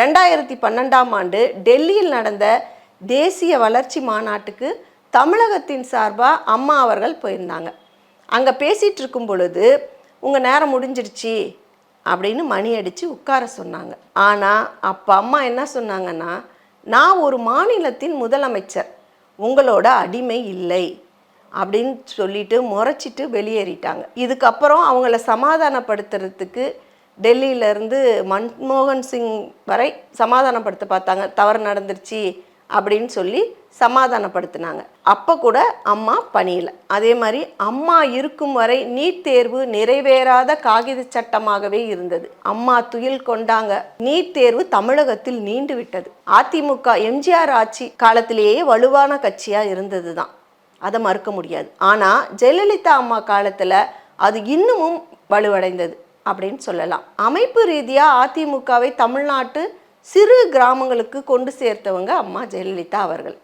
ரெண்டாயிரத்தி பன்னெண்டாம் ஆண்டு டெல்லியில் நடந்த தேசிய வளர்ச்சி மாநாட்டுக்கு தமிழகத்தின் சார்பாக அம்மா அவர்கள் போயிருந்தாங்க. அங்கே பேசிகிட்டு இருக்கும் பொழுது உங்கள் நேரம் முடிஞ்சிடுச்சு அப்படின்னு மணி அடித்து உட்கார சொன்னாங்க. ஆனால் அப்போ அம்மா என்ன சொன்னாங்கன்னா நான் ஒரு மாநிலத்தின் முதலமைச்சர் உங்களோட அடிமை இல்லை அப்படின்னு சொல்லிட்டு முறைச்சிட்டு வெளியேறிட்டாங்க. இதுக்கப்புறம் அவங்கள சமாதானப்படுத்துறதுக்கு டெல்லியிலேருந்து மன்மோகன் சிங் வரை சமாதானப்படுத்த பார்த்தாங்க. தவறு நடந்துருச்சு அப்படின்னு சொல்லி சமாதானப்படுத்தினாங்க. அப்போ கூட அம்மா பணியில். அதே மாதிரி அம்மா இருக்கும் வரை நீட் தேர்வு நிறைவேறாத காகித சட்டமாகவே இருந்தது. அம்மா துயில் கொண்டாங்க. நீட் தேர்வு தமிழகத்தில் நீண்டு விட்டது. அதிமுக எம்ஜிஆர் ஆட்சி காலத்திலேயே வலுவான கட்சியாக இருந்தது தான் அதை மறுக்க முடியாது. ஆனால் ஜெயலலிதா அம்மா காலத்தில் அது இன்னமும் வலுவடைந்தது. அப்படின்னு சொல்லலாம். அமைப்பு ரீதியாக அதிமுகவை தமிழ்நாட்டு சிறு கிராமங்களுக்கு கொண்டு சேர்த்தவங்க அம்மா ஜெயலலிதா அவர்கள்.